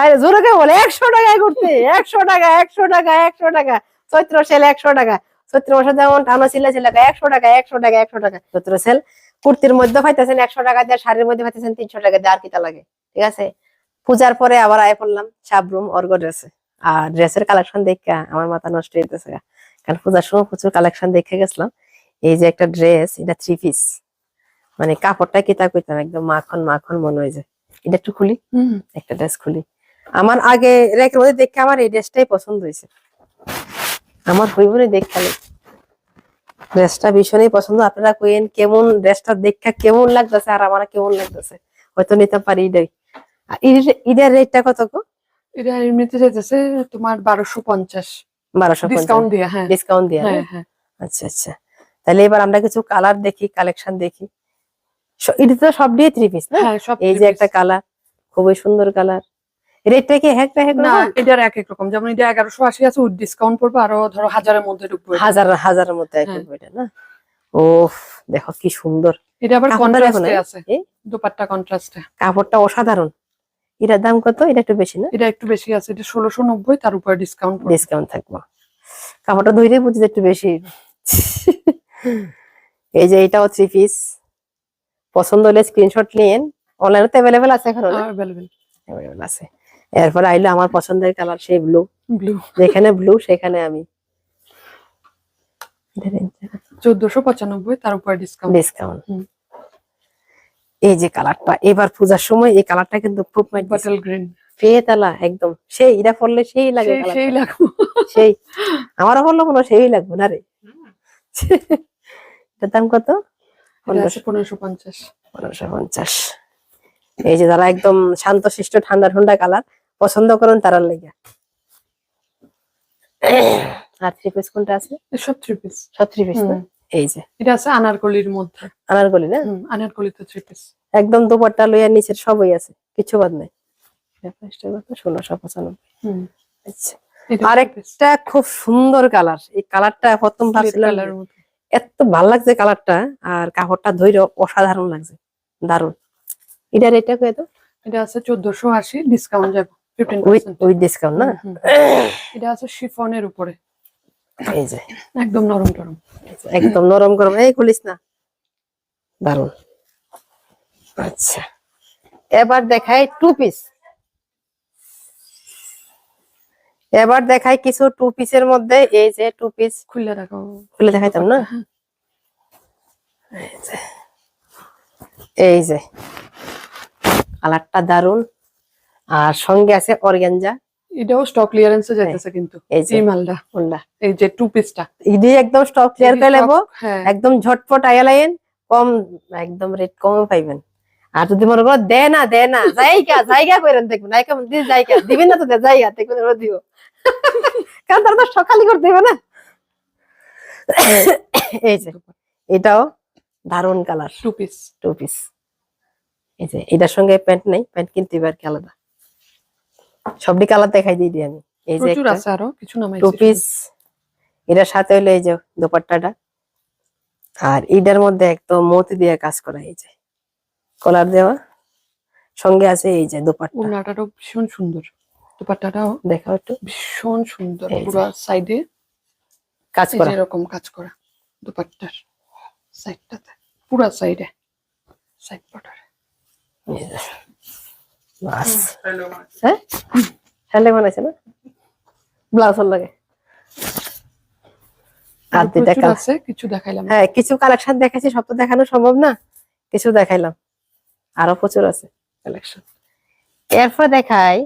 আরে জোরে কে বলে? একশো টাকায় করতে একশো টাকা একশো টাকা একশো টাকা। চৈত্র সেল একশো টাকা। চৈত্র মাসে যেমন টানো ছিল ছিল একশো টাকা একশো টাকা একশো টাকা। চৈত্র সেল কুর্তির মধ্যে পাইতেছেন একশো টাকা দিয়ে শাড়ির মধ্যে পাইতেছেন তিনশো টাকা দিয়ে আর কিতা লাগে। ঠিক আছে? পূজার পরে আবার আয় পড়লাম সাবরুম অর্গ ড্রেসে আর ড্রেসের কালেকশন দেখে আমার মাথা নষ্ট হইতেছে কারণ পূজার সময় প্রচুর কালেকশন দেখে গেছিলাম। এই যে একটা ড্রেস এটা থ্রি পিস মানে কাপড়টা কিতা কইতাম একদম মাখন মাখন মনে হয় যে। এটা একটু খুলি। একটা ড্রেস খুলি। আমার আগে রেখের মধ্যে দেখে আমার এই ড্রেসটাই পছন্দ হয়েছে। আমার হইব না দেখালে ড্রেসটা ভীষণই পছন্দ। আপনারা কইেন কেমন ড্রেসটা দেখা কেমন লাগতেছে আর আমার কেমন লাগতেছে? হয়তো নিতে পারি এটাই। আর ঈদের- রেটটা কত গো? এটা এমনিতে যেতেছে তোমার বারোশো পঞ্চাশ। বারোশো ডিসকাউন্ট দিয়ে হ্যাঁ। ডিসকাউন্ট দিয়ে হ্যাঁ? হ্যাঁ আচ্ছা আচ্ছা। তাহলে এবার আমরা কিছু কালার দেখি কালেকশন দেখি। এটা তো সব দিয়ে থ্রি পিস না? হ্যাঁ সব এই যে একটা কালার খুবই সুন্দর কালার রেটটা কি হ্যাক হ্যাক না এটার এক এক রকম। যেমন এটা এগারোশো আশি আছে উইথ ডিসকাউন্ট পড়বে আরও ধরো হাজারের মধ্যে ঢুকবে। হাজার হাজারের মধ্যে এক হ্যাঁ। এটা না? ও দেখো কি সুন্দর। এটা আবার কন্ট্রাস্টে আছে। এই দুপাট্টা কন্ট্রাস্টে কাপড়টা অসাধারণ। এটার দাম কত? এটা একটু বেশি না? এটা একটু বেশি আছে এটা ষোলোশো নব্বই তার উপর ডিসকাউন্ট ডিসকাউন্ট থাকব। কাপড়টা ধুইলে বুঝি একটু বেশি। এই যে এটাও থ্রি পিস পছন্দ হলে স্ক্রিনশট নিয়েন। অনলাইনে তো অ্যাভেলেবেল আছে এখন অ্যাভেলেবেল অ্যাভেলেবেল আছে। এরপর আইলো আমার পছন্দের কালার সেই ব্লু ব্লু যেখানে ব্লু সেখানে আমি। চোদ্দশো পঁচানব্বই তার উপর ডিসকাউন্ট ডিসকাউন্ট এই যে কালারটা এবার পূজার সময় এই কালারটা কিন্তু খুব বাটল গ্রিন একদম। সেই এটা পড়লে সেই লাগে সেই লাগবো। সেই। আমারও হয় সেই লাগবে না রে। এটার দাম কত? পনেরোশো পঞ্চাশ। পনেরোশো পঞ্চাশ। এই যে একদম শান্ত শিষ্ট ঠান্ডা ঠান্ডা কালার। পছন্দ করেন তারা লেগে আর থ্রি পিস কোনটা আছে? এসব থ্রি পিস সব থ্রি পিস এই যে। এটা আছে আনারকলির মধ্যে। আনারকলি না? হুম, আনারকলিতে থ্রি পিস একদম দুপাট্টা লইয়া নিচের সবই আছে কিছু বাদ নাই। ষোলোশো পঁচানব্বই। আচ্ছা। আরেকটা খুব সুন্দর কালার এই কালারটা প্রথম ভাবছিলাম কালার মধ্যে। এত ভালো লাগছে কালারটা আর কাপড়টা ধৈর্য অসাধারণ লাগছে দারুণ এটা রেটটা কত? এটা আছে চোদ্দশো আশি ডিসকাউন্ট যাবে। উইথ ডিসকাউন্ট না? এটা আছে শিফনের উপরে। এই যে। একদম নরম টরম। একদম নরম গরম। এই খুলিস না। দারুণ আচ্ছা। এবার দেখাই টু পিস এবার দেখাই কিছু টু পিসের মধ্যে। এই যে টু পিস খুলে রাখো খুলে দেখাইতাম না? এই যে। এই যে। কালারটা দারুণ আর সঙ্গে আছে অর্গ্যানজা এটাও স্টক ক্লিয়ারেন্সে যাইতেছে কিন্তু এই মালটা। কোনটা? এই যে টু। পিসটা ইদি একদম স্টক ক্লিয়ার করে নেব। হ্যাঁ। একদম ঝটপট আয়ালাইন কম একদম রেট কমে পাইবেন। আর যদি মনে করো দে না দে না জায়গা জায়গা করেন দেখবেন নাই কেমন দিয়ে জায়গা দিবেন না তো দে জায়গা দেখবেন ওরা দিও কারণ তারা তো সকালই করতে হবে না। এই যে এটাও দারুণ colour two piece two piece এই যে এটার সঙ্গে প্যান্ট নেই প্যান্ট কিনতে কি আলাদা। সবটি কালার দেখাই দিই দিই আমি। এই যে প্রচুর আছে আরও কিছু টু পিস এটার সাথে হলো এই যে দোপাট্টাটা। আর এটার মধ্যে একদম মতি দিয়ে কাজ করা এই যে। কলার দেওয়া সঙ্গে আছে এই যে দোপাট্টা। ওড়নাটাও ভীষণ সুন্দর। দুপাট্টাটাও দেখাও একটু। ভীষণ সুন্দর পুরো সাইডে কাজ করা। এরকম কাজ করা দুপাট্টার সাইডটাতে পুরো সাইডে সাইড বর্ডারে। বাস। হ্যাঁ? হ্যান্ডে বানাইছে না ব্লাউজ লাগে। আর দুইটা আছে কিছু দেখাইলাম। হ্যাঁ কিছু কালেকশন দেখাচ্ছি সব তো দেখানো সম্ভব না। কিছু দেখাইলাম। আরও প্রচুর আছে কালেকশন। এরপর দেখাই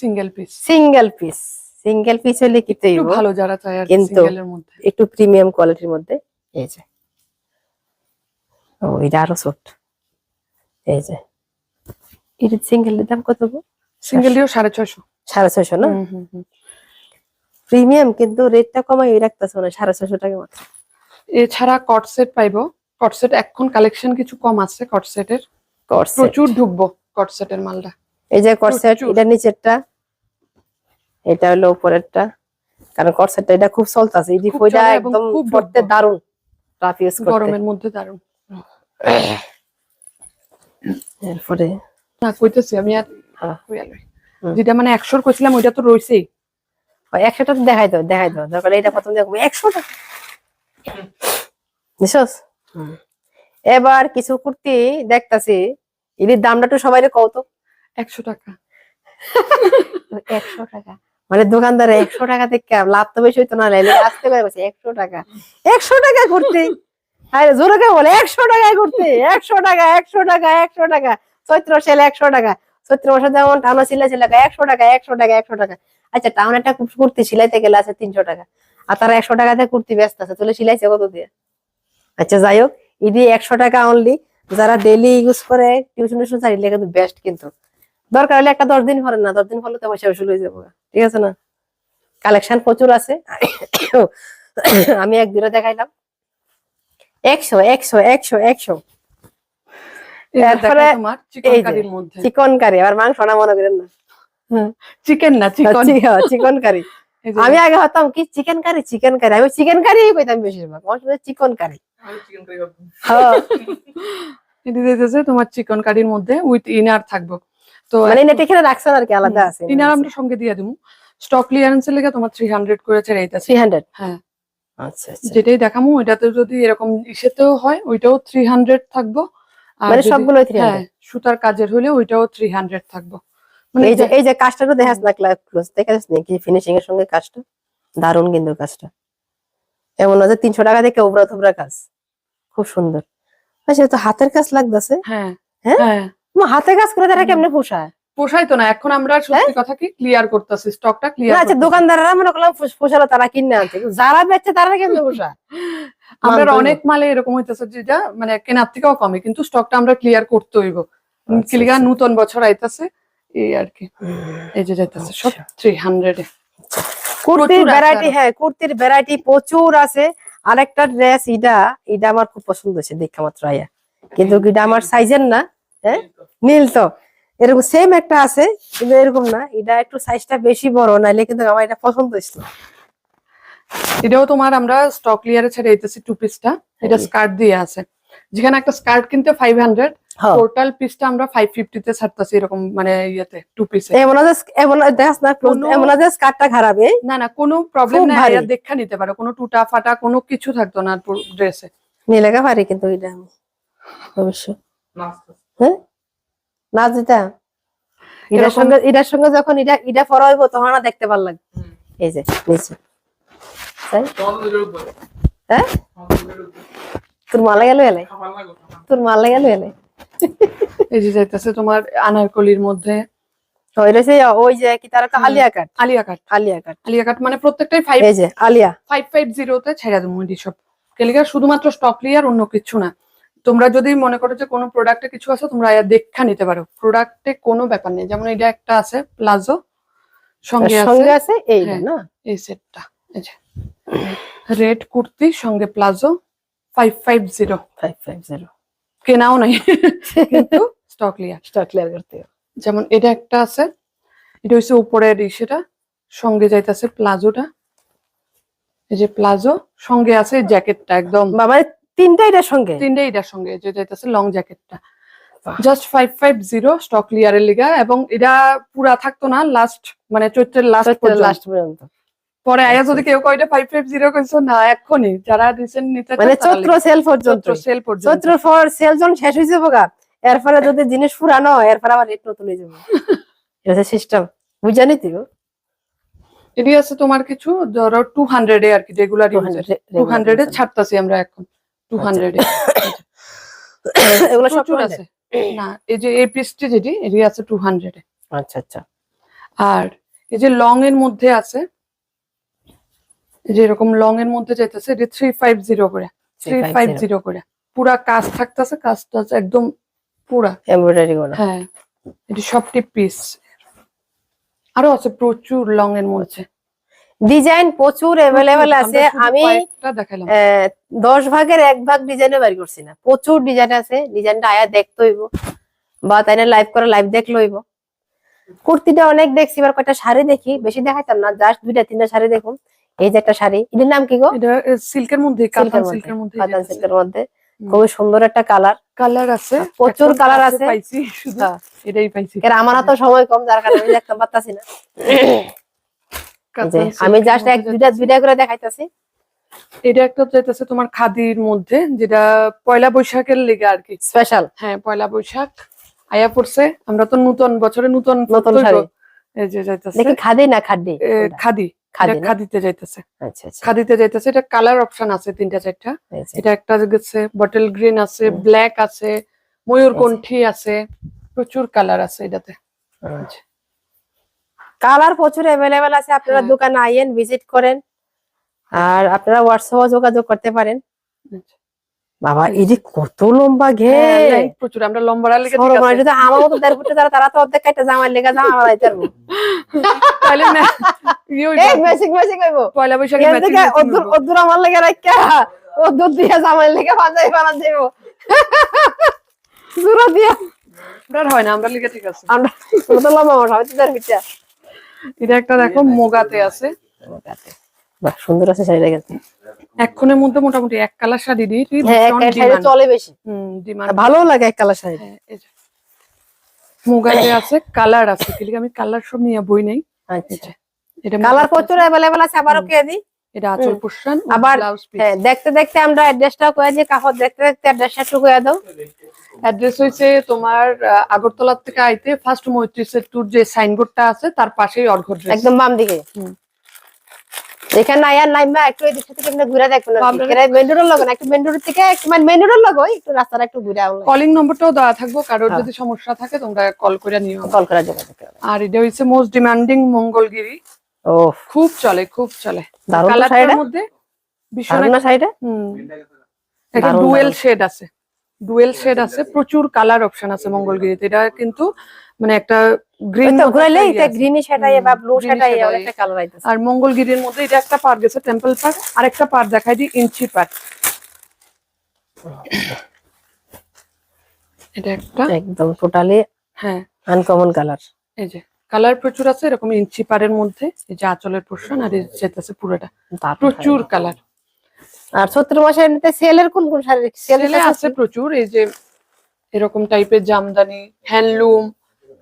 single piece single piece single piece হলে কি ভালো যারা চায় আর সিঙ্গেলের মধ্যে। একটু প্রিমিয়াম কোয়ালিটির মধ্যে। এই যে। ও এটা আরও সফট এই যে। এটা সিঙ্গেল দাম কত গো? সিঙ্গেল দিয়েও সাড়ে ছয়শো। সাড়ে ছয়শো না। প্রিমিয়াম কিন্তু রেটটা কমাই রাখতেছে মানে সাড়ে ছয়শো টাকা মাত্র। এছাড়া কট সেট পাইবো। কট সেট এখন কালেকশন কিছু কম আছে কট সেটের প্রচুর ঢুকবো কট সেটের মালটা। এই যে প্রচুর। এটা নিচেরটা এটা হলো উপরেরটা। কারণ করসেটটা এটা খুব চলতেছে এই ওইটা একদম খুব পড়তে। দারুণ রাফ ইউজ করতে। গরমের মধ্যে দারুণ এরপরে না কইতেছি আমি আর। যেটা মানে একশোর কইছিলাম ওইটা তো রয়েছেই একশোটা তো দেখাই দাও দেখাই দাও। দরকার এটা প্রথম দেখব একশো টাকা বুঝছস এবার কিছু কুর্তি দেখতাছি। এটির দামটা একটু সবাই কও তো। একশো টাকা। একশো টাকা? মানে দোকানদারে একশো টাকা থেকে লাভ তো বেশি হইতো না আসতে করে বলছে একশো টাকা। একশো টাকা করতে? আরে জোরে কে বলে একশো টাকায় করতে একশো টাকা একশো টাকা একশো টাকা। চৈত্র সেল একশো টাকা। চৈত্র মাসে যেমন টাউনে সিলাই ছিল একশো টাকা একশো টাকা একশো টাকা। আচ্ছা টাউন একটা কুর্তি সিলাইতে গেলে আছে তিনশো টাকা। আর তারা একশো টাকাতে কুর্তি ব্যস্ত আছে তাহলে সিলাইছে কত দিয়ে? আচ্ছা যাই হোক ইডি একশো টাকা অনলি যারা ডেলি ইউজ করে টিউশন টিউশন চাইলে কিন্তু বেস্ট কিন্তু। দরকার হলে একটা দশ দিন পরে না, দশ দিন পরে তো পয়সা উসুল হয়ে যাব। ঠিক আছে না? কালেকশন প্রচুর আছে। আমি একদিনও দেখাইলাম। একশো একশো একশো একশো। তারপরে তোমার চিকন কারির মধ্যে। কারি আবার মাংস না মনে করেন না। চিকেন না চিকন। চিকন কারি আমি আগে হতাম কি চিকেন কারি চিকেন কারি আমি চিকেন কারি কইতাম বেশিরভাগ। আমার শুনে চিকন কারি হ্যাঁ, দিতেছে তোমার চিকন কারির মধ্যে উইথ ইনার থাকব। তো মানে নেটে খেলে রাখছেন আর কি আলাদা আছে। ইনার আমরা সঙ্গে দিয়ে দিব স্টক ক্লিয়ারেন্স এর লেগে তোমার থ্রি হান্ড্রেড করেছে এইটাছে থ্রি হান্ড্রেড হ্যাঁ। আচ্ছা আচ্ছা। যেটাই দেখামো ওইটাতে যদি এরকম ইসেতেও হয় ওইটাও থ্রি হান্ড্রেড থাকব। আর মানে থ্রি হ্যাঁ সুতার কাজের হলে ওইটাও থ্রি হান্ড্রেড থাকব। মানে এই যে এই যে কাজটা তো দেখাস না ক্লোজ দেখাস না কি ফিনিশিং এর সঙ্গে কাজটা? দারুণ কিন্তু কাজটা। এমন যে তিনশো টাকা থেকে ওবরা থোবরা কাজ। খুব সুন্দর। আচ্ছা তো হাতের কাজ লাগতেছে? হ্যাঁ। হ্যাঁ? হাতের কাজ করে তারা কেমনে পোষায়? পোষায় তো না এখন আমরা সত্যি কথা কি ক্লিয়ার করতেছি স্টকটা ক্লিয়ার আচ্ছা দোকানদাররা মনে করলাম পোষালো তারা কিনে আনছে। কিন্তু যারা বেচছে তারা কেমনে পোষায়? আমরা অনেক মালে এরকম হইতেছে যেটা মানে কেনার থেকেও কমে কিন্তু স্টকটা আমরা ক্লিয়ার করতে হইব। আচ্ছা, কিলিগা আচ্ছা। নতুন বছর আইতাছে এই আর কি। এই যে যাইতাছে সব আচ্ছা। থ্রি হান্ড্রেড কুর্তির ভ্যারাইটি হ্যাঁ কুর্তির ভ্যারাইটি প্রচুর আছে। আরেকটা ড্রেস এটা এটা আমার খুব পছন্দ হয়েছে দেখা মাত্র আয়া। কিন্তু এটা আমার সাইজের না হ্যাঁ? নীল তো। এরকম সেম একটা আছে কিন্তু এরকম না। এটা একটু সাইজটা বেশি বড় নাইলে কিন্তু আমার এটা পছন্দ হয়েছিল। এটাও তোমার আমরা স্টক ক্লিয়ারে ছেড়ে দিতেছি টু। পিসটা এটা। স্কার্ট দিয়ে আছে। যেখানে একটা স্কার্ট কিনতে ফাইভ হান্ড্রেড। টোটাল পিসটা আমরা ফাইভ ফিফটিতে ছাড়তেছি এরকম মানে ইয়েতে টু পিসে এমন না এমন না দেখাস না এমন না স্কার্টটা খারাপ না না কোনো প্রবলেম ভারী। দেখা নিতে পারো। কোনো টুটা ফাটা কোনো কিছু থাকতো না ড্রেসে নিয়ে পারি কিন্তু এটা। আমি অবশ্য হ্যাঁ? না যেটা এটার সঙ্গে এটার সঙ্গে যখন এটা এটা পরা হইব তখন না দেখতে ভালো লাগবে। এই যে নিচে? হ্যাঁ? তোর মালা গেল এলাই তোর মালা গেল এলাই এই যে যাইতেছে তোমার আনারকলির মধ্যে। ওই রয়েছে ওই যে কি তার। আলিয়া কাট আলিয়া কাট আলিয়া কাট আলিয়া কাট মানে প্রত্যেকটাই ফাইভ এই যে আলিয়া। ফাইভ ফাইভ জিরোতে ছেড়ে দেবো সব। শুধুমাত্র স্টক ক্লিয়ার অন্য কিছু না। তোমরা যদি মনে করো যে কোনো প্রোডাক্টে কিছু আছে তোমরা দেখা নিতে পারো। প্রোডাক্টে কোনো ব্যাপার নেই। যেমন এটা একটা আছে প্লাজো সঙ্গে আছে সঙ্গে আছে এইটা হ্যাঁ। না? এই সেটটা এই যে। রেড কুর্তি সঙ্গে palazzo five five zero five five zero কেনাও নাই। কিন্তু স্টক ক্লিয়ার স্টক ক্লিয়ার করতে যেমন এটা একটা আছে। এটা হচ্ছে উপরের সেটা সঙ্গে যাইতেছে প্লাজোটা এই যে প্লাজো সঙ্গে আছে জ্যাকেটটা একদম। বাবা তিনটা এটার সঙ্গে? তিনটে এটার সঙ্গে যে যাইতেছে লং জ্যাকেটটা just five five zero stock ক্লিয়ারের লিগা এবং এটা পুরা থাকতো না লাস্ট মানে চৈত্রের লাস্ট লাস্ট পর্যন্ত। পরে আয়া আচ্ছা, যদি কেউ কয়টা ফাইভ ফাইভ জিরো কইছো না এখনই যারা রিসেন্ট নিতে মানে চৈত্র সেল পর্যন্ত সেল পর্যন্ত। চৈত্র ফর সেল যখন শেষ হয়েছে বোকা এরপরে যদি জিনিস পুরানো হয় এরপরে আবার রেট নতুন হয়ে যাবে। এটা সিস্টেম বুঝানি তুই? এটি আছে তোমার কিছু ধরো টু হান্ড্রেড এ আর কি রেগুলার টু হান্ড্রেড এ ছাড়তাছি আমরা এখন। টু আচ্ছা। হান্ড্রেড এগুলো সব আছে না এই যে এই পিসটি যেটি এটি আছে টু হান্ড্রেড আচ্ছা আচ্ছা। আর এই যে লং এর মধ্যে আছে এই যে এরকম লং এর মধ্যে যাইতেছে এটি থ্রি ফাইভ জিরো করে। থ্রি ফাইভ জিরো করে। পুরা কাজ থাকতেছে কাজটা একদম পুরা। এমব্রয়ডারি করা। হ্যাঁ এটি সবটি পিস আরও আছে প্রচুর লং এর মধ্যে। ডিজাইন প্রচুর অ্যাভেলেবেল আছে। আমি দশ ভাগের এক ভাগ ডিজাইনে বাড়ি করছি না। প্রচুর ডিজাইন আছে। ডিজাইনটা আয়া দেখতে হইব। বা তাই না লাইভ করে লাইভ দেখলে হইব। কুর্তিটা অনেক দেখছি এবার কয়টা শাড়ি দেখি। বেশি দেখাইতাম না জাস্ট দুইটা তিনটা শাড়ি দেখুন। এই যে একটা শাড়ি। এটার নাম কি গো? এটা সিল্কের মধ্যে সিল্কের কাতান মধ্যে। সিল্কের মধ্যে কাতান সিল্কের মধ্যে। খুবই সুন্দর একটা কালার কালার আছে। প্রচুর কালার আছে। পাইছি শুধু এটাই পাইছি। এর আমার হাতে সময় কম যার কারণে আমি দেখতে পারতাছি না। আমি জাস্ট এক দুইটা দুইটা করে দেখাইতাছি। এটা একটা যাইতেছে তোমার খাদির মধ্যে যেটা পয়লা বৈশাখের লেগে আর কি। স্পেশাল হ্যাঁ পয়লা বৈশাক আয়া পড়ছে। আমরা তো নতুন বছরে নতুন নতুন। এই যে যাইতেছে। দেখি খাদি না খাদি? খাদি। খাদিতে যাইতেছে। আচ্ছা আচ্ছা। খাদিতে যাইতেছে। এটা কালার অপশন আছে তিনটা চারটা। এটা একটা গেছে বটল গ্রিন আছে ব্ল্যাক আছে ময়ূরকণ্ঠী আছে প্রচুর কালার আছে এটাতে। আচ্ছা। কালার প্রচুর অ্যাভেলেবেল আছে আপনারা হ্যাঁ। দোকানে আইয়েন ভিজিট করেন। আর আপনারা হোয়াটসঅ্যাপে যোগাযোগ করতে পারেন। আচ্ছা। বাবা এই যে কত লম্বা ঘে হ্যাঁ, প্রচুর আমরা লম্বা লেগে আছে। আমার মতো দেড় ফুটে যারা তারা তো অর্ধেক জামার লেগে জামা পারব। তাহলে ইয়ে হইবো, পয়লা বৈশাখে matching অদ্দুর অদ্দুর আমার লেগে রাখা অদ্দুর দিয়ে জামার লেগে পাঞ্জাবি দেব। জোড়া দিয়া। আমরা হয় না আমরা লিগে ঠিক আছে। আমরা আমরা তো লম্বা মানুষ আমি তো দেড় ফুটে এটা একটা দেখো মোগাতে আছে। বাহ সুন্দর আছে শাড়িটা কিন্তু। এক্ষণের মধ্যে মোটামুটি এক কালার শাড়ি দিই হ্যাঁ শাড়ি চলে বেশি। ডিমান্ড ভালো লাগে এক কালার শাড়ি হ্যাঁ মোগাতে আছে কালার আছে। কিন্তু আমি কালার সব নিয়ে বই নেই। আচ্ছা। এটা কালার পত্র প্রচুর अवेलेबल আছে আবারও কে দি এটা আঁচল পোর্শন আবার ব্লাউজ পিস হ্যাঁ দেখতে দেখতে আমরা অ্যাড্রেসটা কয়ে যে কাপড় দেখতে দেখতে অ্যাড্রেসটা একটু কয়ে দাও। অ্যাড্রেস হইছে তোমার আহ, আগরতলা থেকে আইতে ফার্স্ট মৈত্রী সেতুর যে সাইনবোর্ডটা আছে তার পাশেই একদম বাম দিকে। এখানে নাই আর নাই একটু এই থেকে এমনি ঘুরে দেখবেন বাম মেন লগে একটু মেন রোড থেকে মানে মেন লগে একটু রাস্তাটা একটু ঘুরে কলিং নম্বরটাও দেওয়া থাকব কারোর হ্যাঁ। যদি সমস্যা থাকে তোমরা কল করে নিও। কল করা করবে আর এটা হইছে মোস্ট ডিমান্ডিং মঙ্গলগিরি। ও খুব চলে খুব চলে। কালারটার মধ্যে ভীষণ এটা ডুয়েল শেড আছে। ডুয়েল শেড আছে প্রচুর কালার অপশন আছে মঙ্গলগিরিতে। এটা কিন্তু মানে একটা গ্রিন তো ঘুরাইলেই গ্রিনি সেটাই বা ব্লু green অনেকটা কালার আইতেছে। আর মঙ্গলগিরির মধ্যে এটা একটা পার গেছে টেম্পল পার আরেকটা পার দেখাই দিই ইঞ্চি পার এটা একটা একদম টোটালি হ্যাঁ। আনকমন কালার এই যে। কালার প্রচুর আছে এরকম ইঞ্চি পারের মধ্যে। এই যে আঁচলের পোর্শন আর এই যেতেছে পুরোটা। প্রচুর কালার। আর সত্তর মাসের সেলের কোন কোন শাড়ি সেল সেলে আছে প্রচুর এই যে এরকম টাইপের জামদানি হ্যান্ডলুম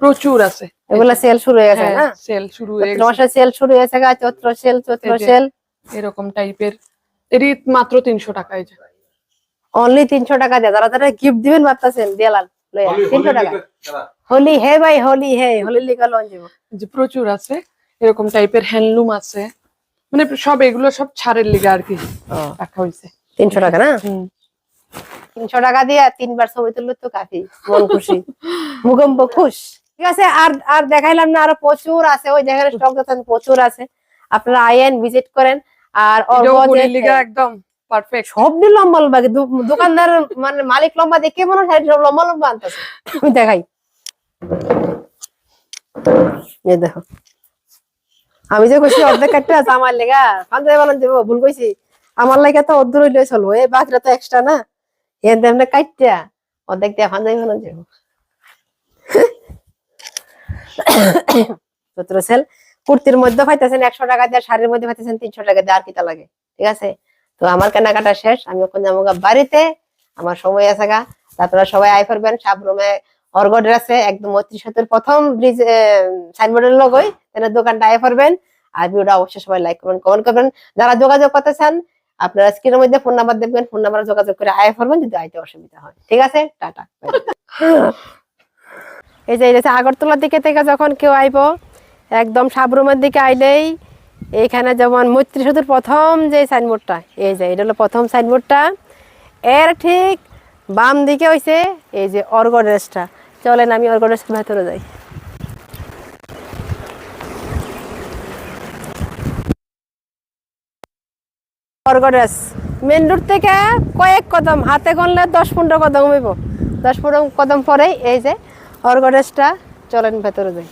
প্রচুর আছে। এগুলা সেল শুরু হয়ে গেছে না? সেল শুরু হয়ে গেছে। মাসে সেল শুরু হয়েছে গা চৈত্র সেল চৈত্র সেল। এরকম টাইপের এরই মাত্র তিনশো টাকা এই যে। অনলি তিনশো টাকা দিয়ে যারা যারা গিফট দিবেন ভাবতেছেন দেলাল। তিনশো টাকা হোলি হে ভাই হোলি হে হোলি লিখা লন যাব যে প্রচুর আছে এরকম টাইপের হ্যান্ডলুম আছে। মানে সব এগুলো সব ছাড়ের লিগে আর কি রাখা হয়েছে তিনশো টাকা না? হুম। তিনশো টাকা দিয়ে তিনবার ছবি তুললে তো কাফি মন খুশি। ভূকম্প খুশ। ঠিক আছে আর আর দেখাইলাম না আরও প্রচুর আছে। ওই জায়গায় স্টক প্রচুর আছে। আপনারা আইএন ভিজিট করেন। আর লিগা একদম। পারফেক্ট লম্বা লম্বা দোকানদার মানে মালিক লম্বা দেখে মনে হয় সব লম্বা লম্বা আনতেছে। আমি দেখাই। এই দেখো। আমি যে কইছি, অর্ধেক কাটতে আছে আমার লেগা। পাঞ্জাবি বানান দেবো, ভুল কইছি। আমার লেগে তো অর্ধ রইলে চলবো। এই বাকিটা তো এক্সট্রা না। এর দেমনে কাটটা অর্ধেক দিয়ে পাঞ্জাবি বানান দেবো। সতের সেল। কুর্তির মধ্যে পাইতেছেন একশো টাকা দিয়ে, শাড়ির মধ্যে পাইতেছেন তিনশো টাকা দিয়ে, আর কিটা লাগে? ঠিক আছে? তো আমার কেনাকাটা শেষ, আমি এখন যাব বাড়িতে, আমার সময় আছে গা। আপনারা সবাই আই করবেন, সাবরুমে অর্গডের আছে একদম সেতুর প্রথম ব্রিজ সাইনবোর্ডের লগই তেনার দোকানটা আই করবেন। আর ভিডিওটা অবশ্যই সবাই লাইক করবেন কমেন্ট করবেন। যারা যোগাযোগ করতে চান, আপনারা স্ক্রিনের মধ্যে ফোন নাম্বার দেখবেন ফোন নাম্বারে যোগাযোগ করে আয় করবেন, যদি আইতে অসুবিধা হয়। ঠিক আছে? টাটা এই যে এই যে, আগরতলার দিকে থেকে যখন কেউ আইব, একদম সাবরুমের দিকে আইলেই এইখানে যেমন মৈত্রী সেতুর প্রথম যে সাইনবোর্ডটা, এই যে এটা হলো প্রথম সাইনবোর্ডটা। এর ঠিক বাম দিকে হইছে এই যে অর্গ ড্রেসটা। চলেন আমি অর্গ ভেতরে যাই। Org dress. মেন রোড থেকে কয়েক কদম, হাতে গনলে দশ পনেরো কদম হইব। দশ পনেরো কদম পরেই এই যে অর্গ ড্রেসটা, চলেন ভেতরে যাই।